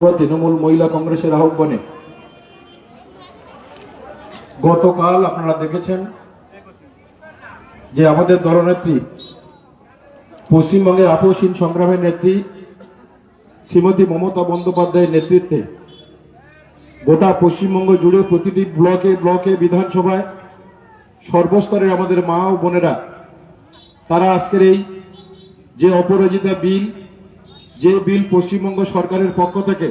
তৃণমূল মহিলা কংগ্রেসের আহ্বানে। গতকাল আপনারা দেখেছেন যে আমাদের দলনেত্রী, পশ্চিমবঙ্গের আপসহীন সংগ্রামের নেত্রী শ্রীমতী মমতা বন্দ্যোপাধ্যায়ের নেতৃত্বে গোটা পশ্চিমবঙ্গ জুড়ে প্রতিটি ব্লকে ব্লকে বিধানসভায় সর্বস্তরে আমাদের মা ও বোনেরা, তারা আজকের এই যে অপরাজিতা বিল যে বিল পশ্চিমবঙ্গ সরকারের পক্ষ থেকে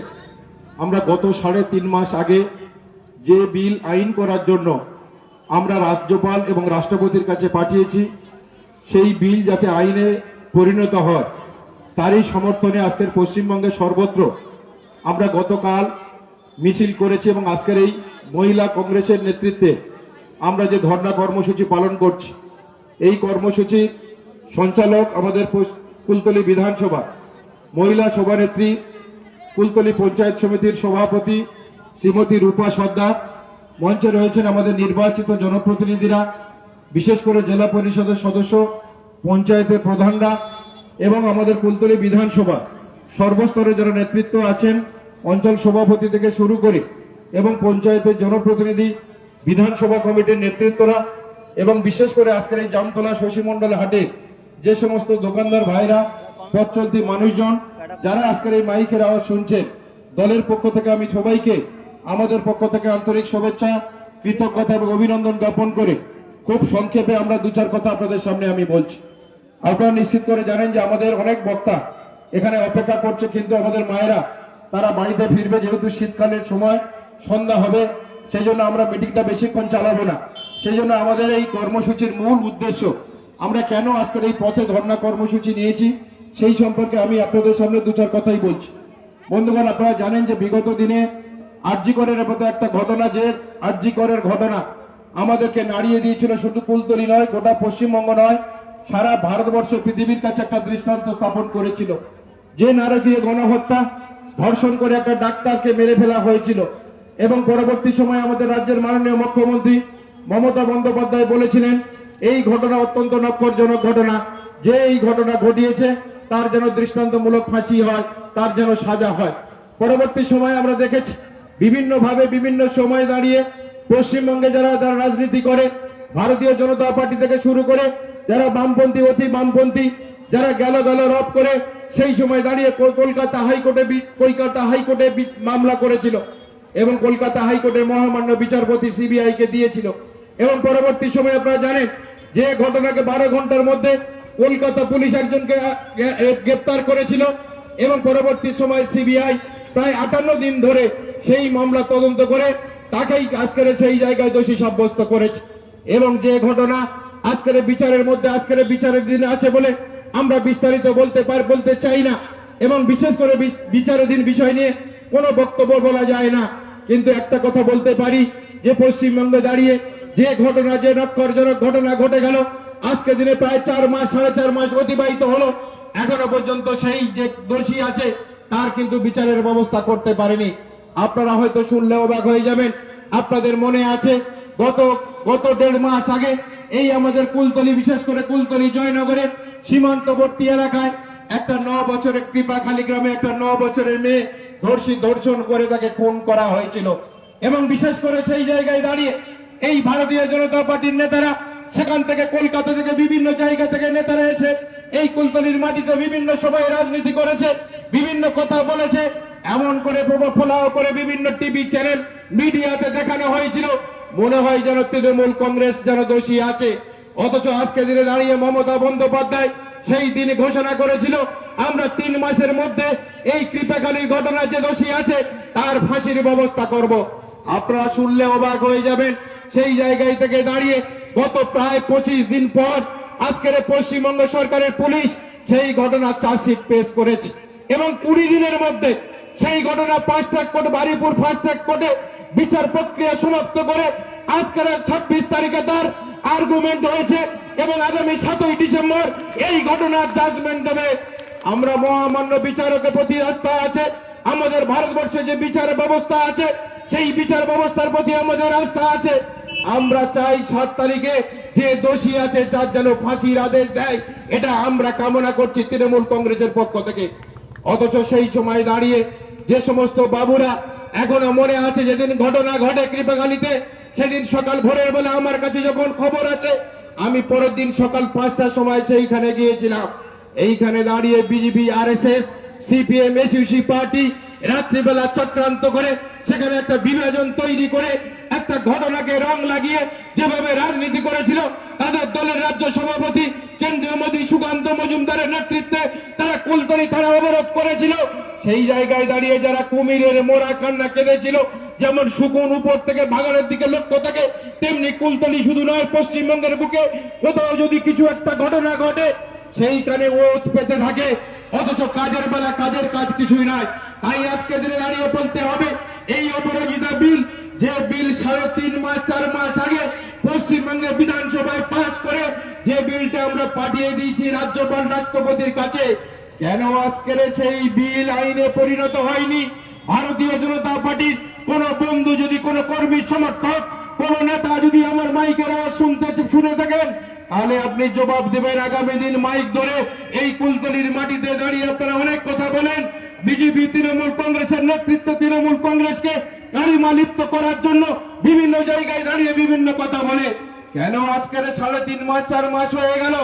আমরা গত সাড়ে তিন মাস আগে যে বিল আইন করার জন্য আমরা রাজ্যপাল এবং রাষ্ট্রপতির কাছে পাঠিয়েছি, সেই বিল যাতে আইনে পরিণত হয়, তারই সমর্থনে আজকের পশ্চিমবঙ্গে সর্বত্র আমরা গতকাল মিছিল করেছি এবং আজকের এই মহিলা কংগ্রেসের নেতৃত্বে আমরা যে ধর্ণা কর্মসূচি পালন করছি, এই কর্মসূচি সঞ্চালক আমাদের কুলতলি বিধানসভা মহিলা সভানেত্রী, কুলতলি পঞ্চায়েত সমিতির সভাপতি শ্রীমতী রূপা সর্দার। মঞ্চে রয়েছেন আমাদের নির্বাচিত জনপ্রতিনিধিরা, বিশেষ করে জেলা পরিষদের সদস্য, পঞ্চায়েতের প্রধানরা এবং আমাদের কুলতলি বিধানসভা। সর্বস্তরে যারা নেতৃত্ব আছেন, অঞ্চল সভাপতি থেকে শুরু করে এবং পঞ্চায়েতের জনপ্রতিনিধি, বিধানসভা কমিটির নেতৃত্বরা এবং বিশেষ করে আজকের এই জামতলা শশীমণ্ডল হাটে যে সমস্ত দোকানদার ভাইরা পথ চলতি মানুষজন যারা আজকের এই মাইকের আওয়াজ শুনছেন, দলের পক্ষ থেকে আমি সবাইকে, আমাদের পক্ষ থেকে আন্তরিক শুভেচ্ছা, কৃতজ্ঞতা এবং অভিনন্দন জ্ঞাপন করে খুব সংক্ষেপে আমরা দু চার কথা আপনাদের সামনে আমি বলছি। আপনারা নিশ্চিত করে জানেন যে আমাদের অনেক বক্তা এখানে অপেক্ষা করছে, কিন্তু আমাদের মায়েরা তারা বাড়িতে ফিরবে, যেহেতু শীতকালের সময়, সন্ধ্যা হবে সেই জন্য আমরা মিটিংটা বেশিক্ষণ চালাবো না। সেই জন্য আমাদের এই কর্মসূচির মূল উদ্দেশ্য, আমরা কেন আজকের এই পথে ধর্ণা কর্মসূচি নিয়েছি সেই সম্পর্কে আমি আপনাদের সামনে দু চার কথাই বলছি। বন্ধুগণ, আপনারা জানেন যে বিগত দিনে আরজিকরের মতো একটা ঘটনা যে আরজিকরের ঘটনা আমাদেরকে নাড়িয়ে দিয়েছিল শুধু কুলতলি নয়, গোটা পশ্চিমবঙ্গ নয়, সারা ভারতবর্ষ, পৃথিবীর কাছে একটা দৃষ্টান্ত স্থাপন করেছিল। যে নারকীয় গণহত্যা, ধর্ষণ করে একটা ডাক্তারকে মেরে ফেলা হয়েছিল। এবং পরবর্তী সময় আমাদের রাজ্যের মাননীয় মুখ্যমন্ত্রী মমতা বন্দ্যোপাধ্যায় বলেছিলেন, এই ঘটনা অত্যন্ত নক্ষরজনক ঘটনা। যে এই ঘটনা ঘটিয়েছে তার যেন দৃষ্টান্তমূলক ফাঁসি হয়, তার যেন সাজা হয়। পরবর্তী সময় আমরা দেখেছি বিভিন্ন ভাবে বিভিন্ন সময় দাঁড়িয়ে পশ্চিমবঙ্গে যারা যারা রাজনীতি করে, ভারতীয় জনতা পার্টি থেকে শুরু করে, যারা বামপন্থী, অতি বামপন্থী, যারা গেল গেল রব করে, সেই সময় দাঁড়িয়ে কলকাতা হাইকোর্টে কলকাতা হাইকোর্টে মামলা করেছিল এবং কলকাতা হাইকোর্টের মহামান্য বিচারপতি সিবিআই কে দিয়েছিল। এবং পরবর্তী সময় আপনারা জানেন যে ঘটনাকে বারো ঘণ্টার মধ্যে কলকাতা পুলিশ একজনকে গ্রেপ্তার করেছিল এবং পরবর্তী সময় সিবিআই প্রায় আটান্ন দিন ধরে সেই মামলা তদন্ত করে তাকেই আজকের সেই জায়গায় দোষী সাব্যস্ত করেছে। এবং যে ঘটনা আজকের বিচারের মধ্যে, আজকের বিচারের দিন আছে বলে আমরা বিস্তারিত বলতে পার, বলতে চাই না। এবং বিশেষ করে বিচারাধীন বিষয় নিয়ে কোনো বক্তব্য বলা যায় না। কিন্তু একটা কথা বলতে পারি, যে পশ্চিমবঙ্গে দাঁড়িয়ে যে ঘটনা, যে নক্ষরজনক ঘটনা ঘটে গেল আজকে দিনে প্রায় চার মাস, সাড়ে চার মাস অতিবাহিত হলো। এখনও পর্যন্ত সেই যে দোষী আছে, তার কিন্তু বিচারের ব্যবস্থা করতে পারেনি। আপনারা হয়তো শুনলে অবাক হয়ে যাবেন। আপনাদের মনে আছে, গত গত দেড় মাস আগে এই আমাদের কুলতলি, বিশেষ করে কুলতলি জয়নগরের সীমান্তবর্তী এলাকায় একটা ন বছরের কৃপাখালী গ্রামে একটা ন বছরের মেয়ে ধর্ষী ধর্ষণ করে তাকে খুন করা হয়েছিল। এবং বিশেষ করে সেই জায়গায় দাঁড়িয়ে এই ভারতীয় জনতা পার্টির নেতারা সেখান থেকে কলকাতা থেকে বিভিন্ন জায়গা থেকে নেতারা এসে এই কুলতলির মাটিতে বিভিন্ন সময় রাজনীতি করেছে, বিভিন্ন কথা বলেছে, এমন করে প্রভাব ফলাও করে বিভিন্ন টিভি চ্যানেল মিডিয়াতে দেখানো হয়েছিল। মনে হয় যেন তৃণমূল কংগ্রেস যেন দোষী আছে। অথচ আজকে দিনে দাঁড়িয়ে মমতা বন্দ্যোপাধ্যায় সেই দিন ঘোষণা করেছিল, আমরা তিন মাসের মধ্যে এই কৃপাকালীর ঘটনা যে দোষী আছে, তার ফাঁসির ব্যবস্থা করব। আপনারা শুনলে অবাক হয়ে যাবেন, সেই জায়গায় থেকে দাঁড়িয়ে গত প্রায় পঁচিশ দিন পর আজকের পশ্চিমবঙ্গ সরকারের পুলিশ সেই ঘটনা চার্জশিট পেশ করেছে। এবং কুড়ি দিনের মধ্যে সেই ঘটনা ফাস্ট ট্র্যাক কোর্টে বারিপুর ফাস্ট ট্র্যাক কোর্টে বিচার প্রক্রিয়া সমাপ্ত করে আজকের ছাব্বিশ তারিখে তার আর্গুমেন্ট হয়েছে এবং আগামী সাতই ডিসেম্বর এই ঘটনার জাজমেন্ট দেবে। আমরা মহামান্য বিচারকের প্রতি আস্থা আছে, আমাদের ভারতবর্ষে যে বিচার ব্যবস্থা আছে, সেই বিচার ব্যবস্থার প্রতি আমাদের আস্থা আছে। আমরা চাই সাত তারিখে যে দোষী আছে তার যেন ফাঁসির আদেশ দেয়, এটা আমরা কামনা করছি তৃণমূল কংগ্রেসের পক্ষ থেকে। অথচ সেই সময় দাঁড়িয়ে যে সমস্ত বাবুরা এখনও মনে আছে যেদিন ঘটনা ঘটে কৃপাখালীতে সেদিন সকাল ভোরের বেলা আমার কাছে যখন খবর আছে, আমি পরের দিন সকাল পাঁচটার সময় সেইখানে গিয়েছিলাম। এইখানে দাঁড়িয়ে BJP R S S CPM, SUC party রাত্রিবেলা চক্রান্ত করে, সেখানে একটা বিভাজন তৈরি করে একটা ঘটনাকে রং লাগিয়ে যেভাবে রাজনীতি করেছিল, তাদের দলের রাজ্য সভাপতি কেন্দ্রীয় মোদী সুকান্ত মজুমদারের নেতৃত্বে তারা কুলতলি তারা অবরোধ করেছিল। সেই জায়গায় দাঁড়িয়ে যারা কুমিরের মোড়া কান্না কেঁদেছিল, যেমন সুকুন উপর থেকে ভাগানের দিকে লক্ষ্য থাকে, তেমনি কুলতলি শুধু নয়, পশ্চিমবঙ্গের বুকে কোথাও যদি কিছু একটা ঘটনা ঘটে সেইখানে ওত পেতে থাকে। অথচ কাজের বেলা কাজের কাজ কিছুই নয়। তাই আজকে দিনে দাঁড়িয়ে বলতে হবে, এই অপরাজিতা বিল যে বিল সাড়ে তিন মাস, চার মাস আগে পশ্চিমবঙ্গের বিধানসভায় পাশ করে যে বিলটা আমরা পাঠিয়ে দিয়েছি রাজ্যপাল রাষ্ট্রপতির কাছে, কেন আজকের সেই বিল আইনে পরিণত হয়নি? ভারতীয় জনতা পার্টির কোন বন্ধু যদি, কোন কর্মী সমর্থক, কোন নেতা যদি আমার মাইকের আওয়াজ শুনতে, শুনে থাকেন, তাহলে আপনি জবাব দেবেন আগামী দিন মাইক ধরে এই কুলতলির মাটিতে দাঁড়িয়ে আপনারা অনেক কথা বলেন। বিজেপি তৃণমূল কংগ্রেসের নেতৃত্ব তৃণমূল কংগ্রেসকে গাড়িমা লিপ্ত করার জন্য বিভিন্ন জায়গায় দাঁড়িয়ে বিভিন্ন কথা বলে। কেন আজকের সাড়ে তিন মাস, চার মাস হয়ে গেল?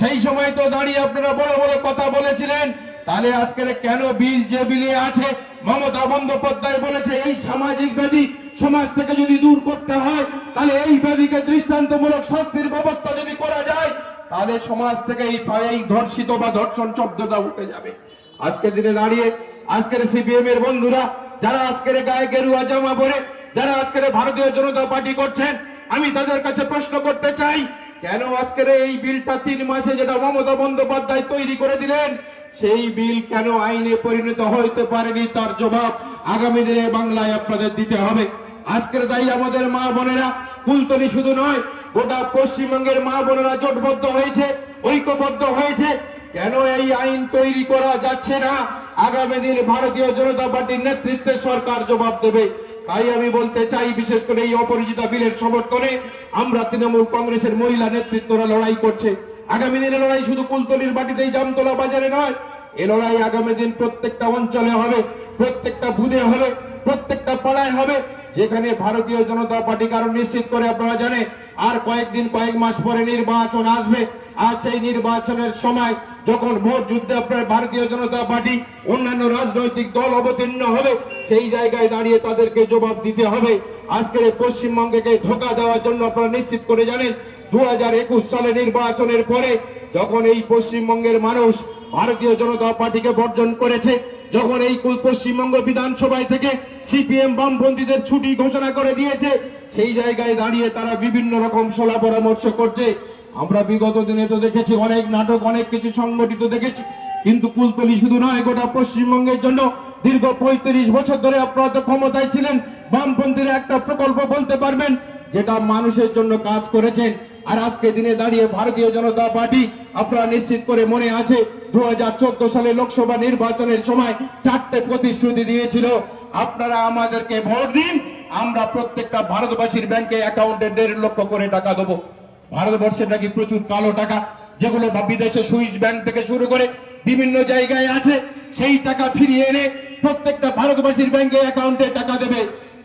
সেই সময় তো দাঁড়িয়ে আপনারা বড় বড় কথা বলেছিলেন। তাহলে আজকের কেন বিল যে বিলে আছে, মমতা বন্দ্যোপাধ্যায় বলেছে, এই সামাজিক ব্যাধি সমাজ থেকে যদি দূর করতে হয়, তাহলে এই ব্যাধিকে দৃষ্টান্তমূলক শাস্তির ব্যবস্থা যদি করা যায়, তাহলে সমাজ থেকে এই ধর্ষিত বা ধর্ষণ শব্দটা উঠে যাবে। আজকে দিনে দাঁড়িয়ে, আজকের সিপিএম এর বন্ধুরা যারা আজকের গায়ে গেরুয়া জামা পরে, যারা আজকের ভারতীয় জনতা পার্টি করছেন, আমি তাদের কাছে প্রশ্ন করতে চাই, কেন আজকের এই বিলটা তিন মাসে যেটা মমতা বন্দ্যোপাধ্যায় তৈরি করে দিলেন, সেই বিল কেন আইনে পরিণত হইতে পারেনি তার জবাব আগামী দিনে বাংলায় আপনাদের দিতে হবে। আজকের তাই আমাদের মা বোনেরা, কুলতলি শুধু নয়, গোটা পশ্চিমবঙ্গের মা বোনেরা জোটবদ্ধ হয়েছে, ঐক্যবদ্ধ হয়েছে, কেন এই আইন তৈরি করা যাচ্ছে না? আগামী দিন ভারতীয় জনতা পার্টির নেতৃত্বে সরকার জবাব দেবে। তাই আমি বলতে চাই, বিশেষ করে এই অপরিচিতা বিলের সমর্থনে আমরা তৃণমূল কংগ্রেসের মহিলা নেতৃত্বরা লড়াই করছে। আগামী দিনে লড়াই শুধু কুলতলির বাটিতেই জামতলা বাজারে নয়, এ লড়াই আগামী দিন প্রত্যেকটা অঞ্চলে হবে, প্রত্যেকটা বুধে হবে, প্রত্যেকটা পাড়ায় হবে, যেখানে ভারতীয় জনতা পার্টি কারণ নিশ্চিত করে আপনারা জানেন, আর কয়েকদিন, কয়েক মাস পরে নির্বাচন আসবে, আর সেই নির্বাচনের সময় যখন ভোট যুদ্ধে আপনার ভারতীয় জনতা পার্টি, অন্যান্য রাজনৈতিক দল অবতীর্ণ হবে, সেই জায়গায় দাঁড়িয়ে তাদেরকে জবাব দিতে হবে। আজকের পশ্চিমবঙ্গকে ধোকা দেওয়ার জন্য আপনারা নিশ্চিত করে জানেন দু সালে নির্বাচনের পরে যখন এই পশ্চিমবঙ্গের মানুষ ভারতীয় জনতা পার্টিকে বর্জন করেছে, যখন এই পশ্চিমবঙ্গ বিধানসভায় থেকে সিপিএম বামপন্থীদের ছুটি ঘোষণা করে দিয়েছে, সেই জায়গায় দাঁড়িয়ে তারা বিভিন্ন রকম সলা পরামর্শ করছে। আমরা বিগত দিনে তো দেখেছি অনেক নাটক, অনেক কিছু সংগঠিত দেখেছি। কিন্তু কুলতলি শুধু নয়, গোটা পশ্চিমবঙ্গের জন্য দীর্ঘ পঁয়ত্রিশ বছর ধরে আপনারা ক্ষমতায় ছিলেন। বামপন্থীরা একটা প্রকল্প বলতে পারবেন, যেটা মানুষের জন্য কাজ করেছেন। আর আজকে দিনে দাঁড়িয়ে ভারতীয় জনতা পার্টি, আপনারা নিশ্চিত করে মনে আছে দু হাজার চোদ্দ সালে লোকসভা নির্বাচনের সময় চারটে প্রতিশ্রুতি দিয়েছিল। আপনারা আমাদেরকে ভোট দিন, আমরা প্রত্যেকটা ভারতবাসীর ব্যাংকে অ্যাকাউন্টে দেড় লক্ষ করে টাকা দেবো। ভারতবর্ষে নাকি প্রচুর কালো টাকা, যেগুলো বিদেশে সুইস ব্যাংক থেকে শুরু করে বিভিন্ন জায়গায় আছে, সেই টাকা ফিরিয়ে এনে প্রত্যেকটা ভারতবাসীর ব্যাংকে অ্যাকাউন্টে টাকা দেবে।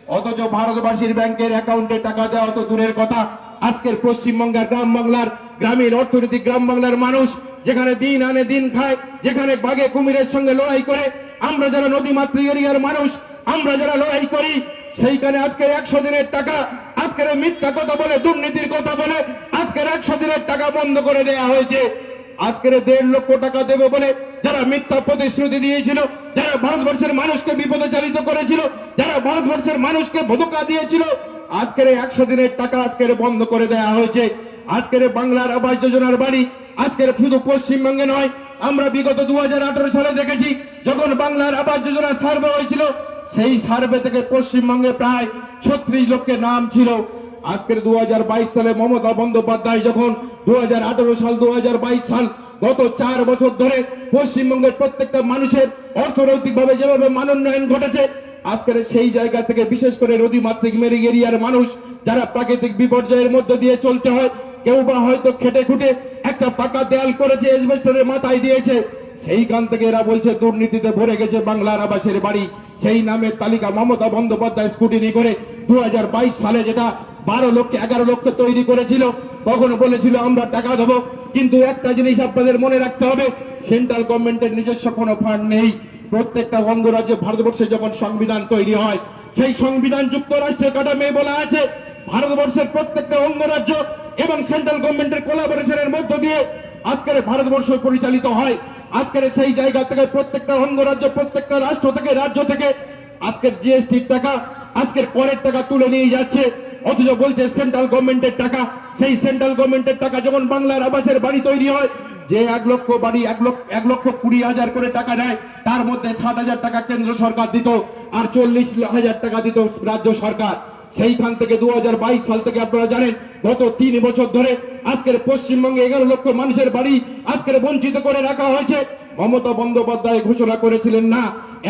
অথচ ভারতবাসীর ব্যাংকের অ্যাকাউন্টে টাকা দেওয়া তো দূরের কথা। আজকের পশ্চিমবঙ্গের গ্রাম বাংলার গ্রামীণ অর্থনৈতিক গ্রাম বাংলার মানুষ যেখানে দিন আনে দিন খায়, যেখানে বাঘে কুমিরের সঙ্গে লড়াই করে, আমরা যারা নদীমাতৃ এরিয়ার মানুষ, আমরা যারা লড়াই করি সেইখানে আজকে একশো দিনের টাকা, আজকের মিথ্যা কথা বলে, দুর্নীতির কথা বলে, আজকের একশো দিনের টাকা বন্ধ করে দেওয়া হয়েছে। আজকের দেড় লক্ষ টাকা দেবে বলে যারা মিথ্যা প্রতিশ্রুতি দিয়েছিল, যারা ভারতবর্ষের মানুষকে বিপদে চালিত করেছিল, যারা ভারতবর্ষের মানুষকে ধোকা দিয়েছিল, আজকের একশো দিনের টাকা আজকের বন্ধ করে দেওয়া হয়েছে। আজকের বাংলার আবাস যোজনার বাড়ি, আজকের শুধু পশ্চিমবঙ্গে নয়, আমরা বিগত দু হাজার আঠারো সালে দেখেছি, যখন বাংলার আবাস যোজনার সার্ভে হয়েছিল সেই সার্ভে থেকে পশ্চিমবঙ্গে প্রায় ছত্রিশ লক্ষের নাম ছিল। আজকের দুই হাজার বাইশ সালে মমতা বন্দ্যোপাধ্যায় যখন দু সাল, দুহাজার বাইশ সাল গত চার বছর ধরে পশ্চিমবঙ্গের প্রত্যেকটা মানুষের অর্থনৈতিকভাবে যেভাবে মানোন্নয়ন ঘটেছে, আজকের সেই জায়গা থেকে বিশেষ করে নদীমাতৃক মেরি এরিয়ার মানুষ যারা প্রাকৃতিক বিপর্যয়ের মধ্যে দিয়ে চলতে হয়, কেউ বা হয়তো খেটে খুঁটে একটা পাকা দেয়াল করেছে এসবেস্টারের মাথায় দিয়েছে। সেইখান থেকে এরা বলছে, দুর্নীতিতে ভরে গেছে বাংলার আবাসের বাড়ি। সেই নামের তালিকা মমতা বন্দ্যোপাধ্যায় স্কুটিনি করে দুহাজার বাইশ সালে যেটা বারো লক্ষ এগারো লক্ষ তৈরি করেছিল, তখন বলেছিল, আমরা টাকা দেবো। কিন্তু একটা জিনিস আপনাদের মনে রাখতে হবে, সেন্ট্রাল গভর্নমেন্টের নিজস্ব কোনো ফান্ড নেই। প্রত্যেকটা অঙ্গরাজ্যে ভারতবর্ষে যখন সংবিধান তৈরি হয়, সেই সংবিধান যুক্তরাষ্ট্রের কাঠামে বলা আছে, ভারতবর্ষের প্রত্যেকটা অঙ্গরাজ্য এবং সেন্ট্রাল গভর্নমেন্টের কোলাবোরেশনের মধ্য দিয়ে আজকের ভারতবর্ষ পরিচালিত হয়। আজকের সেই জায়গা থেকে প্রত্যেকটা অঙ্গরাজ্য, প্রত্যেকটা রাষ্ট্র থেকে, রাজ্য থেকে আজকের জিএসটির টাকা, আজকের পরের টাকা তুলে নিয়ে যাচ্ছে। অথচ বলছে সেন্ট্রাল গভর্নমেন্টের টাকা। সেই সেন্ট্রাল গভর্নমেন্টের টাকা যখন বাংলার আবাসের বাড়ি তৈরি হয়, যে এক লক্ষ বাড়ি, এক লক্ষ এক লক্ষ কুড়ি হাজার করে টাকা নেয়, তার মধ্যে সাত হাজার টাকা কেন্দ্র সরকার দিত, আর চল্লিশ হাজার টাকা দিত রাজ্য সরকার। সেইখান থেকে দুহাজার বাইশ সাল থেকে আপনারা জানেন, গত তিন বছর ধরে আজকের পশ্চিমবঙ্গে এগারো লক্ষ মানুষের বাড়ি আজকের বঞ্চিত করে রাখা হয়েছে। মমতা বন্দ্যোপাধ্যায় ঘোষণা করেছিলেন, না,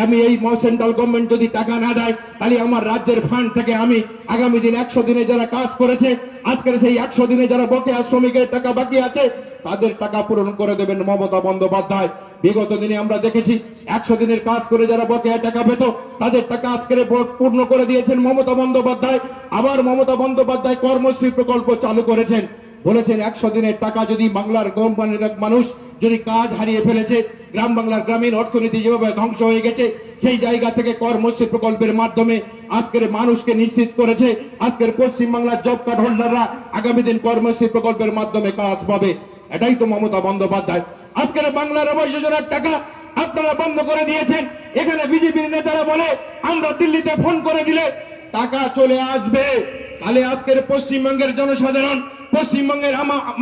আমি এই সেন্ট্রাল গভর্নমেন্ট যদি টাকা না দেয়, তাহলে আমার রাজ্যের ফান্ড থেকে আমি আগামী দিন একশো দিনে যারা কাজ করেছে, আজকের সেই একশো দিনে যারা বকেয়া শ্রমিকের টাকা বাকি আছে, তাদের টাকা পূরণ করে দেবেন মমতা বন্দ্যোপাধ্যায়। বিগত দিনে আমরা দেখেছি, একশো দিনের কাজ করে যারা বকেয়া টাকা পেত, তাদের টাকা আজকের পূর্ণ করে দিয়েছেন মমতা বন্দ্যোপাধ্যায়। আবার মমতা বন্দ্যোপাধ্যায় কর্মশ্রী প্রকল্প চালু করেছেন। বলেছেন, একশো দিনের টাকা যদি বাংলার কোম্পানির মানুষ যদি কাজ হারিয়ে ফেলেছে, গ্রাম বাংলার গ্রামীণ অর্থনীতি যেভাবে ধ্বংস হয়ে গেছে, সেই জায়গা থেকে কর্মশ্রী প্রকল্পের মাধ্যমে আজকের মানুষকে নিশ্চিত করেছে, আজকের পশ্চিম বাংলার জব কার্ড হোল্ডাররা আগামী দিন কর্মশ্রী প্রকল্পের মাধ্যমে কাজ পাবে। এটাই তো মমতা বন্দ্যোপাধ্যায়। আজকের বাংলার আবাস যোজনার টাকা আপনারা বন্ধ করে দিয়েছেন। এখানে বিজেপির নেতারা বলে, আমরা দিল্লিতে ফোন করে দিলে টাকা চলে আসবে। তাহলে আজকের পশ্চিমবঙ্গের জনসাধারণ, পশ্চিমবঙ্গের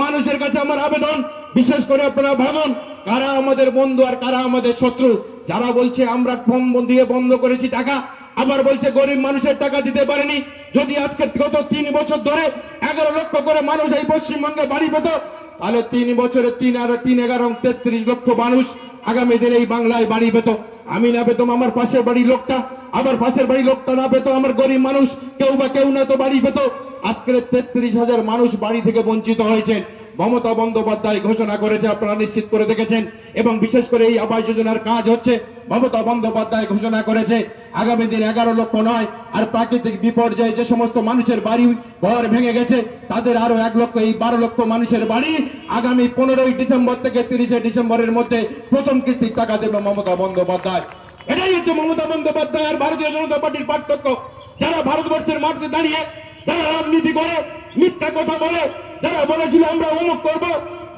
মানুষের কাছে আমার আবেদন, বিশেষ করে আপনারা ভাবুন, কারা আমাদের বন্ধু আর কারা আমাদের শত্রু? যারা বলছে, আমরা ফর্ম দিয়ে বন্ধ করেছি টাকা। আবার বলছে, গরিব মানুষের টাকা দিতে পারেনি। যদি আজকে গত তিন বছর ধরে এগারো লক্ষ করে মানুষ এই পশ্চিমবঙ্গে বাড়ি পেত তাহলে তিন বছরে তিন আর তিন এগারো তেত্রিশ লক্ষ মানুষ আগামী দিনে এই বাংলায় বাড়ি পেত আমি না পেতাম আমার পাশের বাড়ির লোকটা। আমার পাশের বাড়ির লোকটা না পেতো আমার গরিব মানুষ। কেউ বা কেউ না তো বাড়ি পেত আজকের তেত্রিশ হাজার মানুষ বাড়ি থেকে বঞ্চিত হয়েছেন। মমতা বন্দ্যোপাধ্যায় ঘোষণা করেছে, আপনারা নিশ্চিত করে দেখেছেন। এবং বিশেষ করে এই আবাস যোজনার কাজ হচ্ছে, মমতা বন্দ্যোপাধ্যায় ঘোষণা করেছে আগামী দিন এগারো লক্ষ নয়, আর প্রাকৃতিক বিপর্যয়ে যে সমস্ত মানুষের বাড়ি ঘর ভেঙে গেছে, তাদের আরও এক লক্ষ এই বারো লক্ষ মানুষের বাড়ি আগামী পনেরোই ডিসেম্বর থেকে তিরিশে ডিসেম্বরের মধ্যে প্রথম কিস্তির টাকা দেবে মমতা বন্দ্যোপাধ্যায়। এটাই হচ্ছে মমতা বন্দ্যোপাধ্যায় আর ভারতীয় জনতা পার্টির পার্থক্য। যারা ভারতবর্ষের মাটিতে দাঁড়িয়ে, যারা রাজনীতি করে, মিথ্যা কথা বলে, যারা বলেছিল আমরা অমুক করব,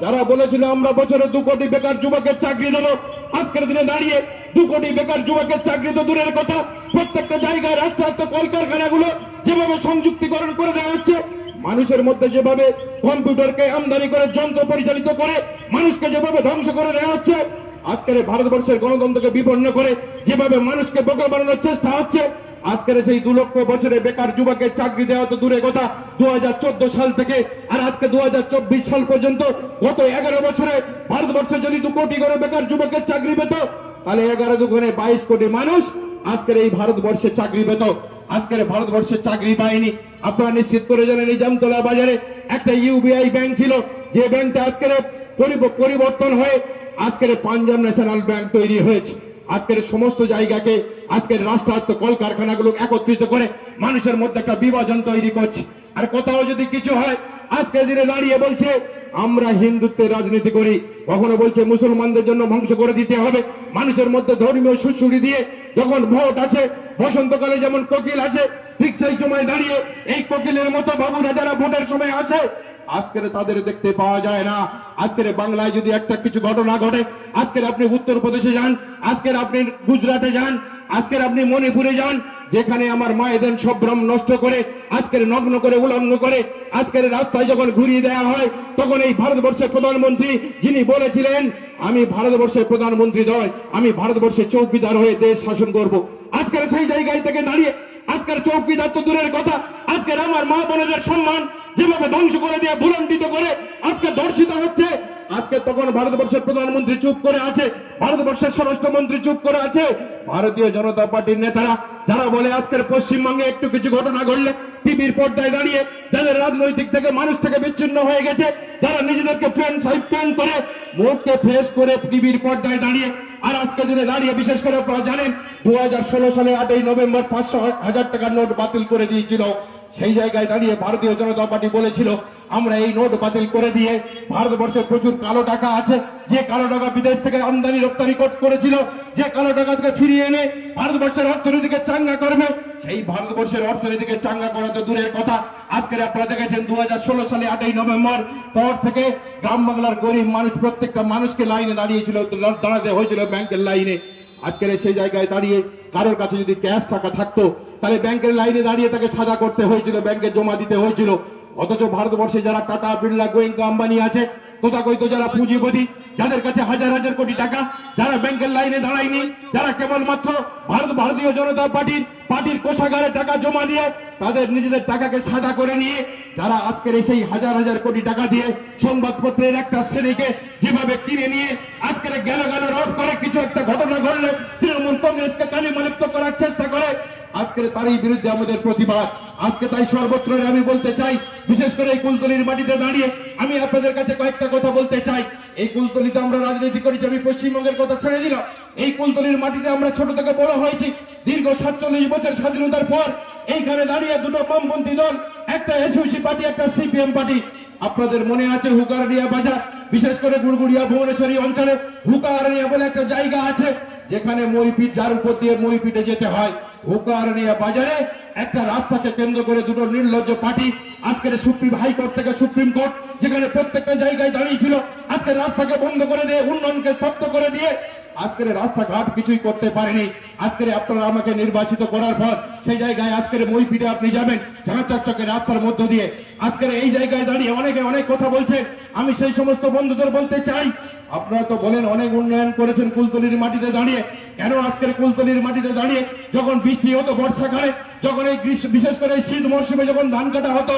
যারা বলেছিল আমরা বছরে দু কোটি বেকার যুবকের চাকরি দেবো, আজকের দিনে দাঁড়িয়ে দু কোটি বেকার যুবকের চাকরি তো দূরের কথা। প্রত্যেকটা জায়গায় রাষ্ট্রায়ত্ত কলকারখানাগুলো যেভাবে সংযুক্তিকরণ করে দেওয়া হচ্ছে, মানুষের মধ্যে যেভাবে কম্পিউটারকে আমদানি করে যন্ত্র পরিচালিত করে মানুষকে যেভাবে ধ্বংস করে দেওয়া হচ্ছে, আজকের ভারতবর্ষের গণতন্ত্রকে বিপন্ন করে যেভাবে মানুষকে বোকা বানানোর চেষ্টা হচ্ছে, আজকের সেই দু লক্ষ বছরে বেকার যুবকের চাকরি দেওয়া তো দূরে কথা দু হাজার চোদ্দ সাল থেকে আর আজকে দু হাজার চব্বিশ সাল পর্যন্ত গত এগারো বছরে ভারতবর্ষে যদি দু কোটি করে বেকার যুবকের চাকরি পেত তাহলে এগারো দুগুণে বাইশ কোটি মানুষ আজকের এই ভারতবর্ষে চাকরি পেত। আজকের ভারতবর্ষের চাকরি পায়নি। আপনারা নিশ্চিত করে জানেন, এই জামতলা বাজারে একটা ইউবিআই ব্যাংক ছিল। যে ব্যাংকটা আজকের পরিবর্তন হয়ে আজকের পাঞ্জাব ন্যাশনাল ব্যাংক তৈরি হয়েছে। আজকের সমস্ত জায়গাকে, আজকের রাষ্ট্রায়ত্ত কলকারখানাগুলো একত্রিত করে মানুষের মধ্যে একটা বিভাজন তৈরি করছে। আর কোথাও যদি কিছু হয় আজকে দিনে দাঁড়িয়ে বলছে, আমরা হিন্দুত্বের রাজনীতি করি। কখনো বলছে, মুসলমানদের জন্য ধ্বংস করে দিতে হবে। মানুষের মধ্যে ধর্মীয় সুশ্রুতি দিয়ে যখন ভোট আসে, বসন্তকালে যেমন কোকিল আসে, ঠিক সেই সময় দাঁড়িয়ে এই কোকিলের মতো বাবুরা যারা ভোটের সময় আসে আজকের তাদের দেখতে পাওয়া যায় না। আজকের বাংলায় যদি একটা কিছু ঘটনা ঘটে, আজকের আপনি উত্তরপ্রদেশে যান, আজকের আপনি গুজরাটে যান, আজকের আপনি মণিপুরে যান, যেখানে আমার মায়েদের সম্ভ্রম নষ্ট করে, আজকের নগ্ন করে, উলঙ্গ করে, আজকের রাস্তায় যখন ঘুরিয়ে দেওয়া হয়, তখন এই ভারতবর্ষের প্রধানমন্ত্রী যিনি বলেছিলেন, আমি ভারতবর্ষের প্রধানমন্ত্রী নয়, আমি ভারতবর্ষের চৌকিদার হয়ে দেশ শাসন করব। আজকের সেই জায়গায় থেকে দাঁড়িয়ে, আজকের চৌকিদার তো দূরের কথা, আজকের আমার মা বোনেদের সম্মান যেভাবে ধ্বংস করে দিয়ে ভুলণ্ডিত করে আজকে দর্শিত হচ্ছে, আজকে তখন ভারতবর্ষের প্রধানমন্ত্রী চুপ করে আছে, ভারতবর্ষের স্বরাষ্ট্রমন্ত্রী চুপ করে আছে, ভারতীয় জনতা পার্টির নেতারা, যারা বলে আজকের পশ্চিমবঙ্গে একটু কিছু ঘটনা ঘটলে টিভির পর্দায় দাঁড়িয়ে যাদের রাজনৈতিক থেকে মানুষ থেকে বিচ্ছিন্ন হয়ে গেছে, যারা নিজেদেরকে ফ্রেন্ড সাইড ফ্রেন্ড করে মুখকে ফ্রেশ করে টিভির পর্দায় দাঁড়িয়ে, আর আজকে দিনে দাঁড়িয়ে বিশেষ করে আপনারা জানেন দু হাজার ষোলো সালে আটই নভেম্বর পাঁচশো হাজার টাকার নোট বাতিল করে দিয়েছিল সেই জায়গায় দাঁড়িয়ে ভারতীয় জনতা পার্টি বলেছিল, আমরা এই নোট বাতিল করে দিয়ে ভারতবর্ষে প্রচুর কালো টাকা আছে। যে কালো টাকা বিদেশ থেকে আমদানি, রপ্তানি করেছিল, যে কালো টাকা থেকে ফিরিয়ে এনে ভারতবর্ষের অর্থনীতিকে চাঙ্গা করবে, সেই ভারতবর্ষের অর্থনীতিকে চাঙ্গা করা তো দূরের কথা। আজকের আপনারা দেখেছেন দু হাজার ষোলো সালে আটই নভেম্বর পর থেকে গ্রাম বাংলার গরিব মানুষ, প্রত্যেকটা মানুষকে লাইনে দাঁড়িয়েছিল, দাঁড়াতে হয়েছিল ব্যাংকের লাইনে। আজকের সেই জায়গায় দাঁড়িয়ে কারোর কাছে যদি ক্যাশ টাকা থাকতো, তাহলে ব্যাংকের লাইনে দাঁড়িয়ে তাকে সাজা করতে হয়েছিল, ব্যাংকে জমা দিতে হয়েছিল। অথচ ভারতবর্ষে যারা টাটা, বিড়লা গোয়েঙ্কা আম্বানি আছে তথাকথিত যারা পুঁজিপতি, যাদের কাছে হাজার হাজার কোটি টাকা, যারা ব্যাংকের লাইনে দাঁড়ায়নি, যারা কেবলমাত্র ভারত, ভারতীয় জনতা পার্টির পার্টির কোষাগারে টাকা জমা দিয়ে তাদের নিজেদের টাকাকে সাদা করে নিয়ে যারা আজকের সেই হাজার হাজার কোটি টাকা দিয়ে সংবাদপত্রের একটা শ্রেণীকে যেভাবে কিনে নিয়ে আজকের গেল গেল রদ করে কিছু একটা ঘটনা ঘটলে তৃণমূল কংগ্রেসকে কালিমালিপ্ত করার চেষ্টা করে, আজকের তারই বিরুদ্ধে আমাদের প্রতিবাদ। আজকে তাই সর্বত্র আমি বলতে চাই, বিশেষ করে এই কুলতলির মাটিতে দাঁড়িয়ে আমি আপনাদের কাছে কয়েকটা কথা বলতে চাই। এই কুলতলিতে আমরা রাজনীতি করেছি, আমি পশ্চিমবঙ্গের কথা ছেড়ে দিলাম। এই কুলতলির মাটিতে আমরা ছোট থেকে বড় হয়েছি। দীর্ঘ সাতচল্লিশ বছর স্বাধীনতার পর এইখানে দাঁড়িয়ে দুটো বামপন্থী দল, একটা এসইউসি পার্টি, একটা সিপিএম পার্টি। আপনাদের মনে আছে হুকারডিয়া বাজার? বিশেষ করে গুড়গুড়িয়া ভুবনেশ্বরী অঞ্চলে হুকারডিয়া বলে একটা জায়গা আছে, যেখানে মইপিট, যার উপর দিয়ে মইপিটে যেতে হয়। হুকারডিয়া বাজারে একটা রাস্তাকে কেন্দ্র করে দুটো নির্লজ্জ পার্টি। আজকের সুপ্রিম হাইকোর্ট থেকে সুপ্রিম কোর্ট, যেখানে প্রত্যেকটা জায়গায় দাঁড়িয়েছিল আজকে রাস্তাকে বন্ধ করে দিয়ে, উন্নয়নকে স্তব্ধ করে দিয়ে আজকের রাস্তাঘাট কিছুই করতে পারেনি। আজকের আপনারা আমাকে নির্বাচিত করার পর সেই জায়গায় আজকের মই পিঠে আপনি যাবেন ঝাঁ চকচকে রাস্তার মধ্য দিয়ে। আজকের এই জায়গায় দাঁড়িয়ে অনেকে অনেক কথা বলছেন আমি সেই সমস্ত বন্ধুদের বলতে চাই, আপনারা তো বলেন অনেক উন্নয়ন করেছেন কুলতলির মাটিতে দাঁড়িয়ে। কেন আজকের কুলতলির মাটিতে দাঁড়িয়ে যখন বৃষ্টি হতো বর্ষাকালে, যখন এই গ্রীষ্ম, বিশেষ করে শীত মরশুমে যখন ধান কাটা হতো,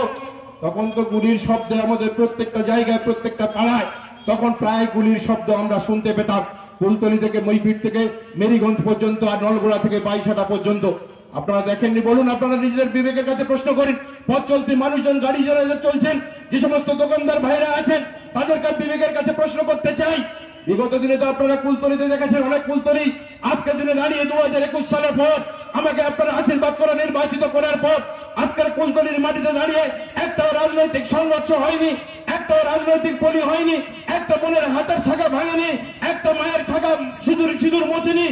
তখন তো গুলির শব্দে আমাদের প্রত্যেকটা জায়গায়, প্রত্যেকটা পাড়ায় তখন প্রায় গুলির শব্দ আমরা শুনতে পেতাম। কুলতলি থেকে, মইপিট থেকে, মেরিগঞ্জ পর্যন্ত আর নলগোড়া থেকে বাইশাটা পর্যন্ত। আপনারা দেখেননি, বলুন আপনারা নিজেদের বিবেকের কাছে প্রশ্ন করেন। পথ চলতি মানুষজন, গাড়ি যারা চলছেন, যে সমস্ত দোকানদার ভাইরা আছেন, তাদেরকে বিবেকের কাছে প্রশ্ন করতে চাই। বিগত দিনে তো আপনারা কুলতলিতে দেখেছেন অনেক কুলতলি। আজকের দিনে দাঁড়িয়ে দু হাজার একুশ সালের পর, আমাকে আপনারা আশীর্বাদ করে, নির্বাচিত করার পর, আজকের কুলতলির মাটিতে দাঁড়িয়ে একটাও রাজনৈতিক সংঘর্ষ হয়নি। একটাও রাজনৈতিক পলি হয়নি, একটা বোনের হাতের ছাগা ভাঙেনি, একটা মায়ের ছাগা সিঁদুর সিঁদুর মোচেনি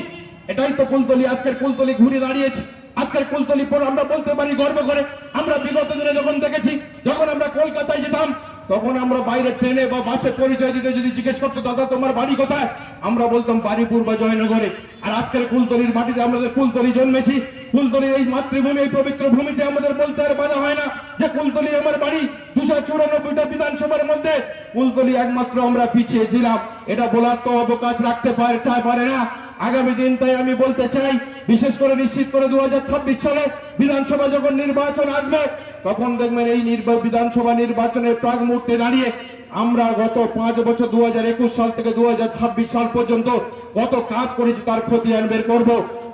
এটাই তো কুলতলি, আজকের কুলতলি ঘুরে দাঁড়িয়েছে। আজকের কুলতলি পর আমরা বলতে পারি গর্ব করে, আমরা বিগত দিনে যখন দেখেছি, যখন আমরা কলকাতায় যেতাম, তখন আমরা বাইরে ট্রেনে বা বাসে পরিচয় দিতে যদি জিজ্ঞেস করতো, দাদা, তোমার বাড়ি কোথায়? আমরা বলতাম বাড়িপুর বা জয়নগরে। আর আজকের কুলতলির মাটিতে আমাদের কুলতলি জন্মেছি, কুলতলির এই মাতৃভূমি, এই পবিত্র ভূমিতে আমাদের বলতে আর বাধা হয় না যে কুলতলি আমার বাড়ি। দুশো চুরানব্বইটা বিধানসভার মধ্যে কুলতলি একমাত্র আমরা পিছিয়ে ছিলাম এটা বলার তো অবকাশ রাখতে পারে চায় পারে না। আগামী দিন তাই আমি বলতে চাই, বিশেষ করে নিশ্চিত করে দু হাজার ছাব্বিশ সালে বিধানসভা যখন নির্বাচন আসবে, তখন দেখবেন এই বিধানসভা নির্বাচনের প্রাক মুহূর্তে দাঁড়িয়ে আমরা গত পাঁচ বছর দু হাজার একুশ সাল থেকে দু হাজার ছাব্বিশ সাল পর্যন্ত কত কাজ করেছি তার খতিয়ান বের করব।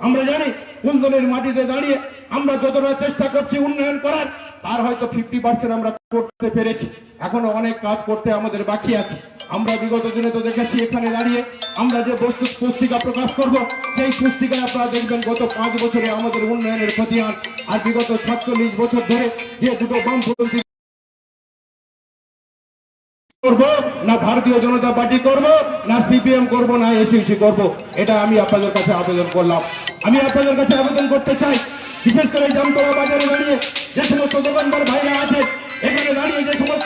আমরা জানি কুন্দলের মাটিতে দাঁড়িয়ে আমরা যতটা চেষ্টা করছি উন্নয়ন করার, তার হয়তো ফিফটি পার্সেন্ট আমরা করতে পেরেছি। এখনও অনেক কাজ করতে আমাদের বাকি আছে। আমরা বিগত দিনে তো দেখেছি এখানে দাঁড়িয়ে আমরা যে বস্তু পুস্তিকা প্রকাশ করব, সেই পুস্তিকায় আপনারা দেখবেন গত পাঁচ বছরে আমাদের উন্নয়নের খতিয়ান আর বিগত সাতচল্লিশ বছর ধরে যে দুটো বামপন্থী করব, না ভারতীয় জনতা পার্টি করব, না সিপিএম করব, না এসিউসি করব। এটা আমি আপনাদের কাছে আবেদন করলাম। আমি আপনাদের কাছে আবেদন করতে চাই, বিশেষ করে জামতলা বাজারে দাঁড়িয়ে যে সমস্ত দোকানদার ভাইরা আছে এখানে দাঁড়িয়ে যে সমস্ত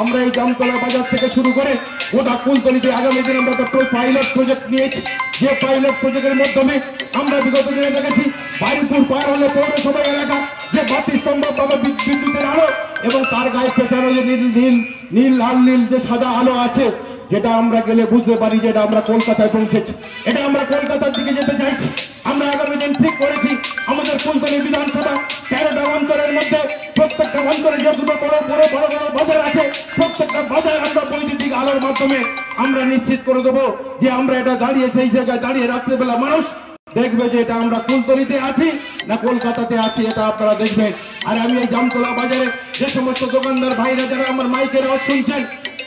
আমরা এই জামতলা বাজার থেকে শুরু করে গোটা কুলতলিতে আগামী দিনে আমরা একটা পাইলট প্রজেক্ট নিয়েছি। যে পাইলট প্রজেক্টের মাধ্যমে আমরা বিগত দিনে দেখেছি বাড়িপুর পার হলে পৌরসভা এলাকা যে বাতি স্তম্ভ বিদ্যুতের আলো এবং তার গায়ে পেছানো যে নীল নীল নীল, লাল, নীল যে সাদা আলো আছে যেটা আমরা গেলে বুঝতে পারি যে এটা আমরা কলকাতায় পৌঁছেছি। এটা আমরা কলকাতার দিকে যেতে চাইছি। আমরা আগামী দিন ঠিক করেছি। আমাদের কুলতলি বিধানসভা তেরোটা অঞ্চলের মধ্যে প্রত্যেকটা অঞ্চলে যে বড় বড় বড় বড় বাজার আছে, প্রত্যেকটা বাজার আমরা বৈদ্যুতিক আলোর মাধ্যমে আমরা নিশ্চিত করে দেবো যে আমরা এটা দাঁড়িয়ে সেই জায়গায় দাঁড়িয়ে রাত্রেবেলা মানুষ দেখবে যে এটা আমরা কুলতলিতে আছি না কলকাতাতে আছি এটা আপনারা দেখবেন। আর আমি এই জামতলা বাজারে যে সমস্ত দোকানদার ভাইরা যারা আমার মাইকের আওয়াজ শুনছেন,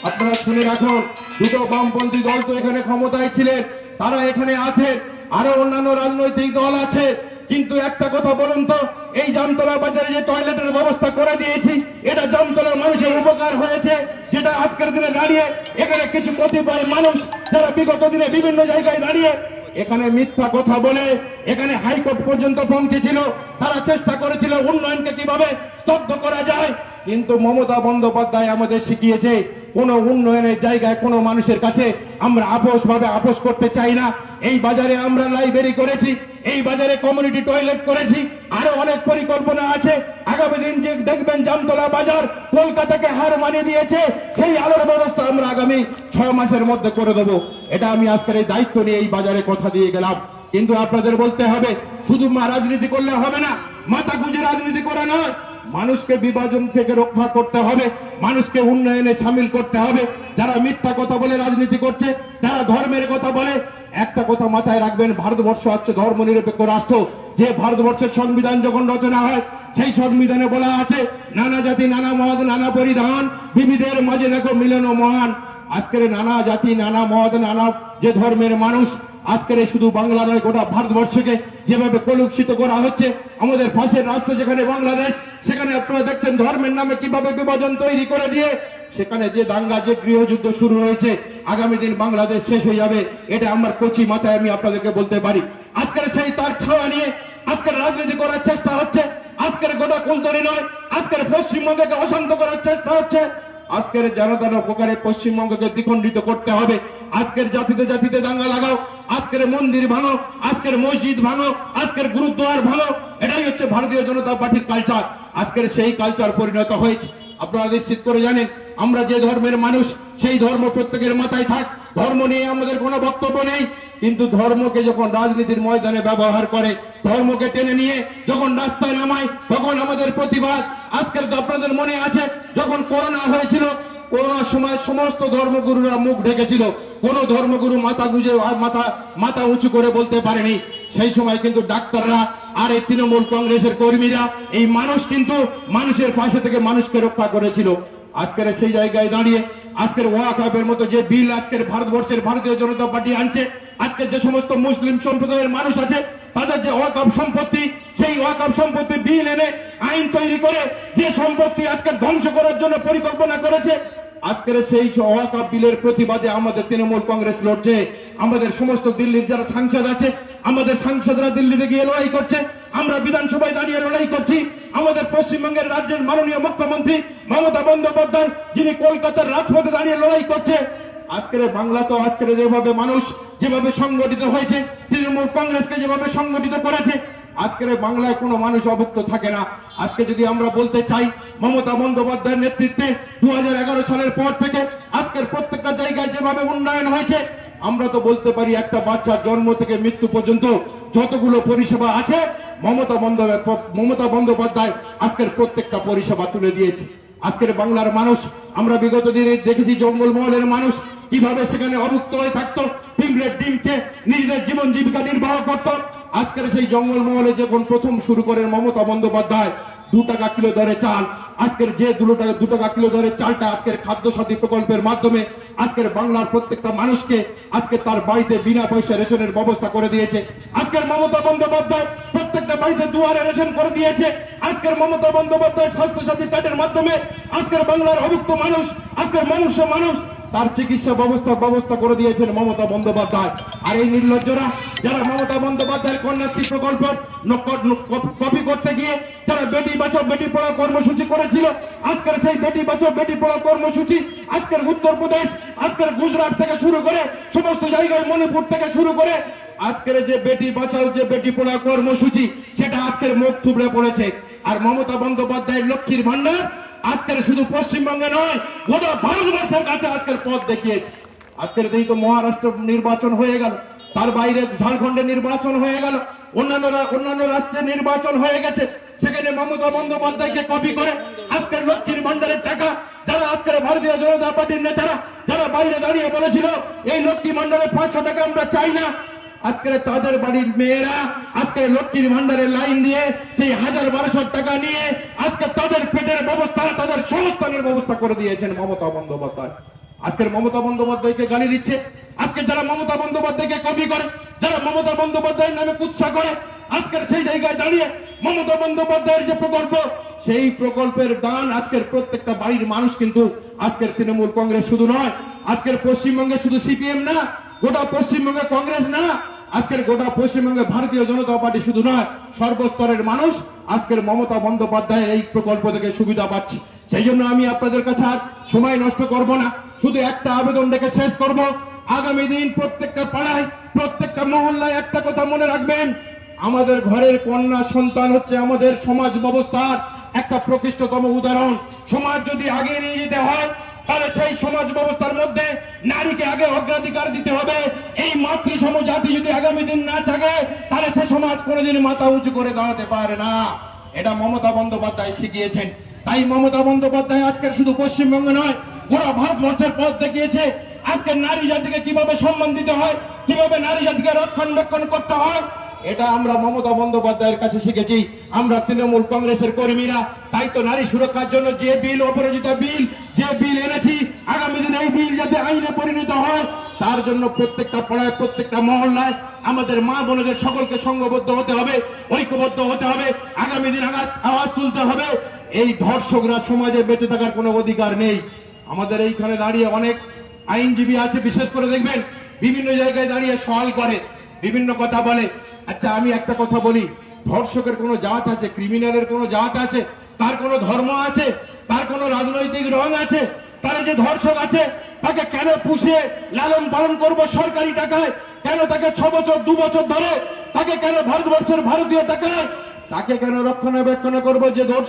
আপনারা শুনে রাখুন, দুটো বামপন্থী দল তো এখানে ক্ষমতায় ছিলেন, তারা এখানে আছেন আরও অন্যান্য রাজনৈতিক দল আছে। কিন্তু একটা কথা বলুন তো, এই জামতলা বাজারে যে টয়লেটের ব্যবস্থা করে দিয়েছি, এটা জামতলার মানুষের উপকার হয়েছে, যেটা আজকের দিনে দাঁড়িয়ে এখানে কিছু কতিপয় মানুষ, যারা বিগত দিনে বিভিন্ন জায়গায় দাঁড়িয়ে এখানে মিথ্যা কথা বলে এখানে হাইকোর্ট পর্যন্ত পৌঁছেছিল। তারা চেষ্টা করেছিল উন্নয়নকে কীভাবে স্তব্ধ করা যায়। কিন্তু মমতা বন্দ্যোপাধ্যায় আমাদের শিখিয়েছে কোন উন্নয়নের জায়গায় কোন মানুষের কাছে আমরা আপোষ ভাবে আপোষ করতে চাই না। এই বাজারে আমরা লাইব্রেরি করেছি, এই বাজারে কমিউনিটি টয়লেট করেছি, আরও অনেক পরিকল্পনা আছে। আগামী দিন যে দেখবেন জামতলা বাজার কলকাতাকে হার মানিয়ে দিয়েছে, সেই আলোর ব্যবস্থা আমরা আগামী ছয় মাসের মধ্যে করে দেবো। এটা আমি আজকের এই দায়িত্ব নিয়ে এই বাজারে কথা দিয়ে গেলাম। কিন্তু আপনাদের বলতে হবে, শুধু মা রাজনীতি করলে হবে না মাথা গুঁজে রাজনীতি করা নয় মানুষকে বিভাজন থেকে রক্ষা করতে হবে, মানুষকে উন্নয়নে সামিল করতে হবে। যারা মিথ্যা কথা বলে রাজনীতি করছে, যারা ধর্মের কথা বলে, একটা কথা মাথায় রাখবেন, ভারতবর্ষ হচ্ছে ধর্ম নিরপেক্ষ রাষ্ট্র। যে ভারতবর্ষের সংবিধান যখন রচনা হয়, সেই সংবিধানে বলা আছে, নানা জাতি, নানা মত, নানা পরিধান, বিবিধের মাঝে দেখো মিলন মহান। আজকের নানা জাতি, নানা মত, নানা যে ধর্মের মানুষ আজকের শুধু বাংলা নয়, গোটা ভারতবর্ষকে যেভাবে কলুষিত করা হচ্ছে, আমাদের পাশের রাষ্ট্র যেখানে বাংলাদেশ, সেখানে আপনারা দেখছেন ধর্মের নামে কীভাবে বিভাজন তৈরি করে দিয়ে, সেখানে যে দাঙ্গা, যে গৃহযুদ্ধ শুরু হয়েছে, আগামী দিন বাংলাদেশ শেষ হয়ে যাবে, এটা আমার কচি মাথায় আমি আপনাদেরকে বলতে পারি। আজকের সেই তার ছাওয়া নিয়ে আজকের রাজনীতি করার চেষ্টা হচ্ছে, আজকের গোটা কুলতরি নয়, আজকের পশ্চিমবঙ্গকে অশান্ত করার চেষ্টা হচ্ছে। আজকের জনগণ প্রকারে পশ্চিমবঙ্গকে দ্বিখণ্ডিত করতে হবে। আজকের জাতিতে জাতিতে দাঙ্গা লাগাও আজকের মন্দির ভাঙো আজকের মসজিদ ভাঙো আজকের গুরুদ্বার ভাঙো এটাই হচ্ছে ভারতীয় জনতা পার্টির কালচার আজকের সেই কালচার পরিণত হয়েছে। আপনারা নিশ্চিত করে জানেন, আমরা যে ধর্মের মানুষ, সেই ধর্ম প্রত্যেকের মাথায় থাক। ধর্ম নিয়ে আমাদের কোনো বক্তব্য নেই। কিন্তু ধর্মকে যখন রাজনীতির ময়দানে ব্যবহার করে, ধর্মকে টেনে নিয়ে যখন রাস্তায় নামায়, তখন আমাদের প্রতিবাদ। আজকের আপনাদের মনে আছে, যখন করোনা হয়েছিল করোনার সময় সমস্ত ধর্মগুরুরা মুখ ঢেকেছিল। কোন ধর্মগুরু মাথা গুঁজে, মাথা মাথা উঁচু করে বলতে পারেনি। সেই সময় কিন্তু ডাক্তাররা আর এই তৃণমূল কংগ্রেসের কর্মীরা, এই মানুষ কিন্তু মানুষের পাশে থেকে মানুষকে রক্ষা করেছিল। আজকের সেই জায়গায় দাঁড়িয়ে, আজকের ওয়াকাবের মতো যে বিল আজকের ভারতবর্ষের ভারতীয় জনতা পার্টি আনছে আজকের যে সমস্ত মুসলিম সম্প্রদায়ের মানুষ আছে তাদের যে ওয়াকাব সম্পত্তি, সেই ওয়াকাব সম্পত্তি বিল এনে আইন তৈরি করে যে সম্পত্তি আজকে ধ্বংস করার জন্য পরিকল্পনা করেছে, আজকের সেই ওয়াকাব বিলের প্রতিবাদে আমাদের তৃণমূল কংগ্রেস লড়ছে। আমাদের সমস্ত দিল্লির যারা সাংসদ আছে, আমাদের সাংসদরা দিল্লিতে গিয়ে লড়াই করছে। আমরা বিধানসভায় দাঁড়িয়ে লড়াই করছি। আমাদের পশ্চিমবঙ্গের রাজ্যের মাননীয় মুখ্যমন্ত্রী মমতা বন্দ্যোপাধ্যায়, যিনি কলকাতার রাজপথে দাঁড়িয়ে লড়াই করছে। আজকের বাংলা তো আজকের যেভাবে মানুষ যেভাবে সংগঠিত হয়েছে, তৃণমূল কংগ্রেসকে যেভাবে সংগঠিত করেছে, আজকের বাংলায় কোনো মানুষ অভুক্ত থাকে না। আজকে যদি আমরা বলতে চাই, মমতা বন্দ্যোপাধ্যায়ের নেতৃত্বে দু হাজার এগারো সালের পর থেকে আজকের প্রত্যেকটা জায়গায় যেভাবে উন্নয়ন হয়েছে, আমরা তো বলতে পারি একটা বাচ্চার জন্ম থেকে মৃত্যু পর্যন্ত যতগুলো পরিষেবা আছে, মমতা মমতা বন্দ্যোপাধ্যায় আজকের প্রত্যেকটা পরিষেবা তুলে দিয়েছে। আজকের বাংলার মানুষ, আমরা বিগত দিনে দেখেছি জঙ্গলমহলের মানুষ কীভাবে সেখানে অভুক্ত হয়ে থাকতো জীবিকা নির্বাহ করত। আজকের সেই জঙ্গলমহলে যখন প্রথম শুরু করেন মমতা বন্দ্যোপাধ্যায়, দু টাকা কিলো দরে চাল। আজকের যে দু টাকা দু টাকা কিলো দরে চালটা আজকের খাদ্য সাথী প্রকল্পের মাধ্যমে আজকের বাংলার প্রত্যেকটা মানুষকে আজকে তার বাড়িতে বিনা পয়সা রেশনের ব্যবস্থা করে দিয়েছে। আজকের মমতা বন্দ্যোপাধ্যায় প্রত্যেকটা বাড়িতে দুয়ারে রেশন করে দিয়েছে। আজকের মমতা বন্দ্যোপাধ্যায় স্বাস্থ্য সাথী কার্ডের মাধ্যমে আজকের বাংলার অভুক্ত মানুষ, আজকের মনুষ্য মানুষ তার চিকিৎসা ব্যবস্থা ব্যবস্থা করে দিয়েছেন মমতা বন্দ্যোপাধ্যায়। আর এই নির্লজ্জরা, যারা মমতা বন্দ্যোপাধ্যায়ের কন্যাশ্রী প্রকল্প কপি করতে গিয়ে যারা বেটি বাঁচাও, বেটি পড়াও কর্মসূচি করেছিল, আজকের সেই বেটি বাঁচাও, বেটি পড়াও কর্মসূচি আজকের উত্তরপ্রদেশ আজকের গুজরাট থেকে শুরু করে সমস্ত জায়গায় মণিপুর থেকে শুরু করে আজকের যে বেটি বাঁচাও, যে বেটি পড়া কর্মসূচি, সেটা আজকের মুখ থুবড়ে পড়েছে। আর মমতা বন্দ্যোপাধ্যায়ের লক্ষ্মীর ভান্ডার আজকের শুধু পশ্চিমবঙ্গে নয়, গোটা ভারতবর্ষের কাছে আজকের পথ দেখিয়েছে। আজকের এই মহারাষ্ট্র নির্বাচন হয়ে গেল, তার বাইরে ঝাড়খণ্ডে নির্বাচন হয়ে গেল, অন্যান্য অন্যান্য রাষ্ট্রে নির্বাচন হয়ে গেছে, সেখানে মমতা বন্দ্যোপাধ্যায়কে কপি করে আজকের লক্ষ্মীর ভান্ডারের টাকা, যারা আজকের ভারতীয় জনতা পার্টির নেতারা, যারা বাইরে দাঁড়িয়ে বলেছিল, এই লক্ষ্মী ভান্ডারের পাঁচশো টাকা আমরা চাই না আজকের তাদের বাড়ির মেয়েরা, আজকে লক্ষ্মীর ভান্ডারের লাইন দিয়ে সেই হাজার বারোশো টাকা নিয়ে আজকে তাদের পেটের ব্যবস্থা, তাদের সংস্থানের ব্যবস্থা করে দিয়েছেন মমতা বন্দ্যোপাধ্যায়। আজকের মমতা বন্দ্যোপাধ্যায়কে গালি দিচ্ছে। আজকে যারা মমতা বন্দ্যোপাধ্যায়কে কপি করে, যারা মমতা বন্দ্যোপাধ্যায়ের নামে কুৎসা করে, আজকের সেই জায়গায় দাঁড়িয়ে মমতা বন্দ্যোপাধ্যায়ের যে প্রকল্প, সেই প্রকল্পের দান আজকের প্রত্যেকটা বাড়ির মানুষ কিন্তু আজকের তৃণমূল কংগ্রেস শুধু নয়, আজকের পশ্চিমবঙ্গে শুধু সিপিএম না গোটা পশ্চিমবঙ্গে কংগ্রেস না, আজকের গোটা পশ্চিমবঙ্গে ভারতীয় জনতা পার্টি শুধু নয়, সর্বস্তরের মানুষ আজকের মমতা বন্দ্যোপাধ্যায়ের এই প্রকল্প থেকে সুবিধা পাচ্ছে। সেই জন্য আমি আপনাদের কাছে আর সময় নষ্ট করব না, শুধু একটা আবেদন রেখে শেষ করব। আগামী দিন প্রত্যেকটা পাড়ায়, প্রত্যেকটা মহল্লায় একটা কথা মনে রাখবেন, আমাদের ঘরের কন্যা সন্তান হচ্ছে আমাদের সমাজ ব্যবস্থার একটা প্রকৃষ্টতম উদাহরণ। সমাজ যদি আগে নিয়ে যেতে হয় তাহলে সেই সমাজ ব্যবস্থার মধ্যে নারীকে আগে অগ্রাধিকার দিতে হবে। এই মাতৃসম জাতি যদি আগামী দিন না জাগে তাহলে সে সমাজ কোনোদিন মাথা উঁচু করে দাঁড়াতে পারে না। এটা মমতা বন্দ্যোপাধ্যায় শিখিয়েছেন। তাই মমতা বন্দ্যোপাধ্যায় আজকের শুধু পশ্চিমবঙ্গে নয়, গোটা ভারতবর্ষের পথ দেখিয়েছে। আজকে নারী জাতিকে কীভাবে সম্মান দিতে হয়, কীভাবে নারী জাতিকে রক্ষণাবেক্ষণ করতে হয়, এটা আমরা মমতা বন্দ্যোপাধ্যায়ের কাছে শিখেছি। আমরা তৃণমূল কংগ্রেসের কর্মীরা তাই তো নারী সুরক্ষার জন্য যে বিল, অপরাজিতা বিল, যে বিল এনেছি, আগামী দিনে এই বিল যাতে আইনে পরিণত হয়, তার জন্য প্রত্যেকটা পাড়ায়, প্রত্যেকটা মহল্লায় আমাদের মা বোনদের সকলকে সংঘবদ্ধ হতে হবে, ঐক্যবদ্ধ হতে হবে, আগামী দিন আওয়াজ আওয়াজ তুলতে হবে। এই ধর্ষকরা সমাজে বেঁচে থাকার কোনো অধিকার নেই। আমাদের এইখানে দাঁড়িয়ে অনেক আইনজীবী আছে, বিশেষ করে দেখবেন, বিভিন্ন জায়গায় দাঁড়িয়ে সওয়াল করে, বিভিন্ন কথা বলে। আচ্ছা আমি একটা কথা বলি, ধর্ষকের কোনো জাত আছে, ক্রিমিনালের কোনো জাত আছে? তার কোনো ধর্ম আছে, তার কোনো রাজনৈতিক রং আছে, তার যে ধর্ষক আছে, তাকে কেন পুষিয়ে, লালন পালন করব সরকারি টাকায়? কেন তাকে ছ বছর, দু বছর ধরে তাকে কেন ভারতবর্ষের ভারতীয় টাকায়? তাকে কেন রক্ষণাবেক্ষণ করব যে দোষ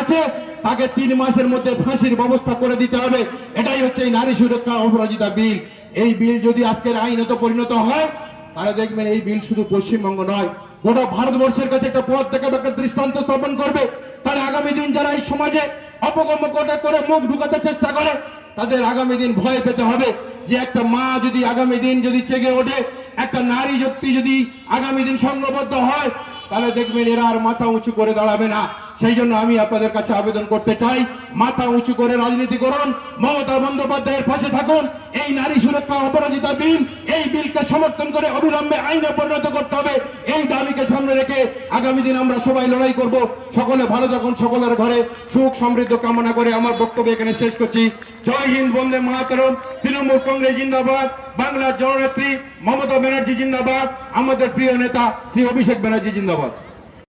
আছে? তাকে তিন মাসের মধ্যে ফাঁসির ব্যবস্থা করে দিতে হবে। এটাই হচ্ছে এই নারী সুরক্ষা অপরাজিতা বিল। এই বিল যদি আজকের আইনত পরিণত হয়, তাহলে দেখবেন এই বিল শুধু পশ্চিমবঙ্গ নয়, গোটা ভারতবর্ষের কাছে একটা পথ দেখাবে, একটা দৃষ্টান্ত স্থাপন করবে। তাহলে আগামী দিন যারা এই সমাজে অপকর্ম করে করে মুখ ঢুকাতে চেষ্টা করে, তাদের আগামী দিন ভয় পেতে হবে যে একটা মা যদি আগামী দিন যদি চেগে ওঠে, একটা নারী শক্তি যদি আগামী দিন সংঘবদ্ধ হয়, তাহলে দেখবেন এরা আর মাথা উঁচু করে দাঁড়াবে না। সেই জন্য আমি আপনাদের কাছে আবেদন করতে চাই, মাথা উঁচু করে রাজনীতি করুন, মমতা বন্দ্যোপাধ্যায়ের পাশে থাকুন, এই নারী সুরক্ষা অপরাজিতা বিল, এই বিলকে সমর্থন করে অবিলম্বে আইনে পরিণত করতে হবে, এই দাবিকে সামনে রেখে আগামী দিন আমরা সবাই লড়াই করব। সকলে ভালো থাকুন, সকলের ঘরে সুখ সমৃদ্ধ কামনা করে আমার বক্তব্য এখানে শেষ করছি। জয় হিন্দ, বন্দে মাতরম, তৃণমূল কংগ্রেস জিন্দাবাদ, বাংলার জননেত্রী মমতা ব্যানার্জি জিন্দাবাদ, আমাদের প্রিয় নেতা শ্রী অভিষেক ব্যানার্জি জিন্দাবাদ।